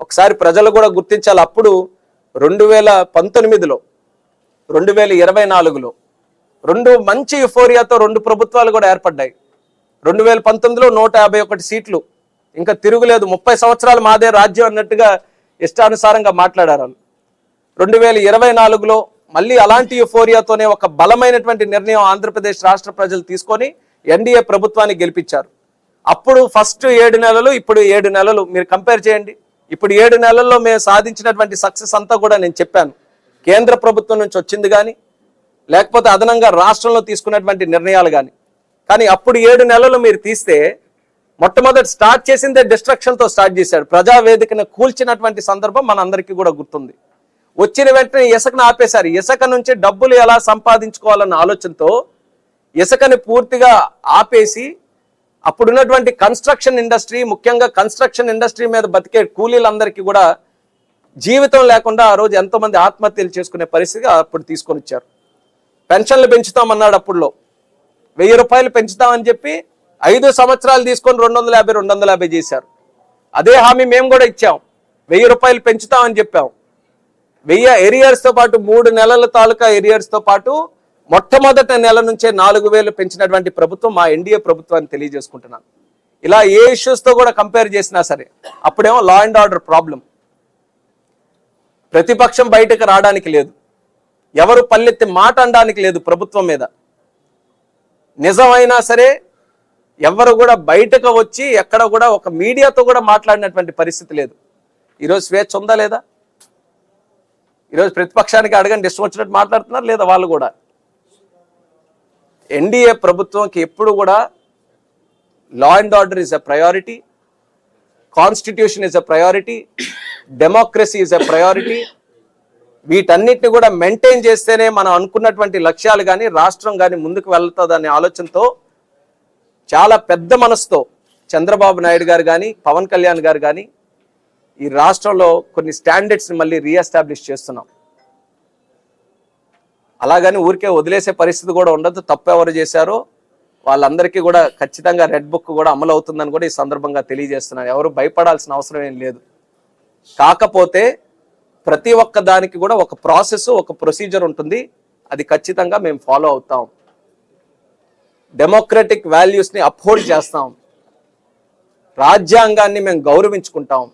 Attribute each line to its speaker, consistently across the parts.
Speaker 1: ఒకసారి ప్రజలు కూడా గుర్తించాలి. అప్పుడు రెండు వేల పంతొమ్మిదిలో రెండు వేల ఇరవై నాలుగులో రెండు మంచి యుఫోరియాతో రెండు ప్రభుత్వాలు కూడా ఏర్పడ్డాయి. రెండు వేల పంతొమ్మిదిలో నూట యాభై ఒకటి సీట్లు. ఇంకా తిరుగులేదు. ముప్పై సంవత్సరాలు మాదే రాజ్యం అన్నట్టుగా ఇష్టానుసారంగా మాట్లాడారు వాళ్ళు. రెండు వేల ఇరవై నాలుగులో మళ్ళీ అలాంటి యుఫోరియాతోనే ఒక బలమైనటువంటి నిర్ణయం ఆంధ్రప్రదేశ్ రాష్ట్ర ప్రజలు తీసుకొని ఎన్డీఏ ప్రభుత్వాన్ని గెలిపించారు. అప్పుడు ఫస్ట్ ఏడు నెలలు ఇప్పుడు ఏడు నెలలు మీరు కంపేర్ చేయండి. ఇప్పుడు ఏడు నెలల్లో మేము సాధించినటువంటి సక్సెస్ అంతా కూడా నేను చెప్పాను. కేంద్ర ప్రభుత్వం నుంచి వచ్చింది కానీ లేకపోతే అదనంగా రాష్ట్రంలో తీసుకున్నటువంటి నిర్ణయాలు కానీ కానీ అప్పుడు ఏడు నెలలు మీరు తీస్తే మొట్టమొదటి స్టార్ట్ చేసిందే డిస్ట్రక్షన్తో స్టార్ట్ చేశాడు. ప్రజావేదికను కూల్చినటువంటి సందర్భం మనందరికీ కూడా గుర్తుంది. వచ్చిన వెంటనే ఇసుకను ఆపేశారు. ఇసుక నుంచి డబ్బులు ఎలా సంపాదించుకోవాలన్న ఆలోచనతో ఇసుకని పూర్తిగా ఆపేసి అప్పుడున్నటువంటి కన్స్ట్రక్షన్ ఇండస్ట్రీ ముఖ్యంగా కన్స్ట్రక్షన్ ఇండస్ట్రీ మీద బతికే కూలీలందరికీ కూడా జీవితం లేకుండా ఆ రోజు ఎంతోమంది ఆత్మహత్యలు చేసుకునే పరిస్థితి అప్పుడు తీసుకొని వచ్చారు పెన్షన్లు పెంచుతామన్నాడు అప్పుడులో. వెయ్యి రూపాయలు పెంచుతామని చెప్పి ఐదు సంవత్సరాలు తీసుకొని రెండు వందల యాభై రెండు వందల యాభై చేశారు. అదే హామీ మేము కూడా ఇచ్చాం. వెయ్యి రూపాయలు పెంచుతామని చెప్పాం. వెయ్యి ఏరియర్స్తో పాటు మూడు నెలల తాలూకా ఎరియర్స్తో పాటు మొట్టమొదటి నెల నుంచే నాలుగు వేలు పెంచినటువంటి ప్రభుత్వం మా ఎన్డీఏ ప్రభుత్వాన్ని తెలియజేసుకుంటున్నాను. ఇలా ఏ ఇష్యూస్తో కూడా కంపేర్ చేసినా సరే అప్పుడేమో లా అండ్ ఆర్డర్ ప్రాబ్లం ప్రతిపక్షం బయటకు రావడానికి లేదు. ఎవరు పల్లెత్తి మాట అనడానికి లేదు ప్రభుత్వం మీద. నిజమైనా సరే ఎవరు కూడా బయటకు వచ్చి ఎక్కడ కూడా ఒక మీడియాతో కూడా మాట్లాడినటువంటి పరిస్థితి లేదు. ఈరోజు స్వేచ్ఛ ఉందా లేదా? ఈరోజు ప్రతిపక్షానికి అడగండి ఇష్టం వచ్చినట్టు మాట్లాడుతున్నారు లేదా వాళ్ళు కూడా? ఎన్డీఏ ప్రభుత్వంకి ఎప్పుడు కూడా law and order is a priority constitution is a priority democracy is a priority వీటన్నిటిని కూడా మెయింటైన్ చేస్తేనే మనం అనుకున్నటువంటి లక్ష్యాలు కానీ రాష్ట్రం కానీ ముందుకు వెళ్తుందనే ఆలోచనతో చాలా పెద్ద మనసుతో చంద్రబాబు నాయుడు గారు కానీ పవన్ కళ్యాణ్ గారు కానీ ఈ రాష్ట్రంలో కొన్ని స్టాండర్డ్స్ని మళ్ళీ రీఎస్టాబ్లిష్ చేస్తున్నాం. అలాగని ఊరికే వదిలేసే పరిస్థితి కూడా ఉండదు. తప్పు ఎవరు చేశారో వాళ్ళందరికీ కూడా ఖచ్చితంగా రెడ్ బుక్ కూడా అమలు అవుతుందని కూడా ఈ సందర్భంగా తెలియజేస్తున్నాను. ఎవరు భయపడాల్సిన అవసరం ఏం లేదు. కాకపోతే ప్రతి ఒక్క దానికి కూడా ఒక ప్రాసెస్ ఒక ప్రొసీజర్ ఉంటుంది. అది ఖచ్చితంగా మేము ఫాలో అవుతాం. డెమోక్రటిక్ వాల్యూస్ని అప్హోల్డ్ చేస్తాం. రాజ్యాంగాన్ని మేము గౌరవించుకుంటాం.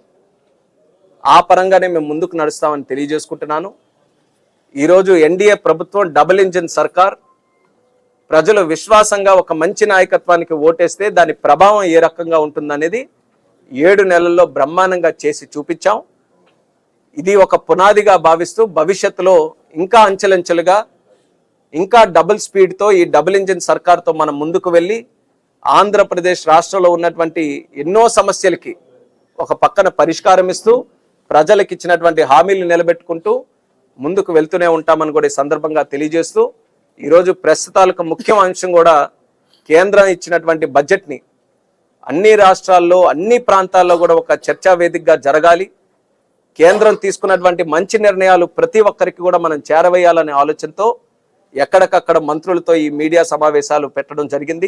Speaker 1: ఆ పరంగానే మేము ముందుకు నడుస్తామని తెలియజేసుకుంటున్నాను. ఈరోజు ఎన్డీఏ ప్రభుత్వం డబుల్ ఇంజిన్ సర్కార్. ప్రజలు విశ్వాసంగా ఒక మంచి నాయకత్వానికి ఓటేస్తే దాని ప్రభావం ఏ రకంగా ఉంటుందనేది ఏడు నెలల్లో బ్రహ్మాండంగా చేసి చూపించాం. ఇది ఒక పునాదిగా భావిస్తూ భవిష్యత్తులో ఇంకా అంచెలంచెలుగా ఇంకా డబుల్ స్పీడ్తో ఈ డబుల్ ఇంజిన్ సర్కార్తో మనం ముందుకు వెళ్ళి ఆంధ్రప్రదేశ్ రాష్ట్రంలో ఉన్నటువంటి ఎన్నో సమస్యలకి ఒక పక్కన పరిష్కారం ఇస్తూ ప్రజలకు ఇచ్చినటువంటి హామీలు నిలబెట్టుకుంటూ ముందుకు వెళ్తూనే ఉంటామని కూడా ఈ సందర్భంగా తెలియజేస్తూ ఈరోజు ప్రస్తుతాలకు ముఖ్య అంశం కూడా కేంద్రం ఇచ్చినటువంటి బడ్జెట్ని అన్ని రాష్ట్రాల్లో అన్ని ప్రాంతాల్లో కూడా ఒక చర్చా వేదికగా జరగాలి. కేంద్రం తీసుకున్నటువంటి మంచి నిర్ణయాలు ప్రతి ఒక్కరికి కూడా మనం చేరవేయాలనే ఆలోచనతో ఎక్కడికక్కడ మంత్రులతో ఈ మీడియా సమావేశాలు పెట్టడం జరిగింది.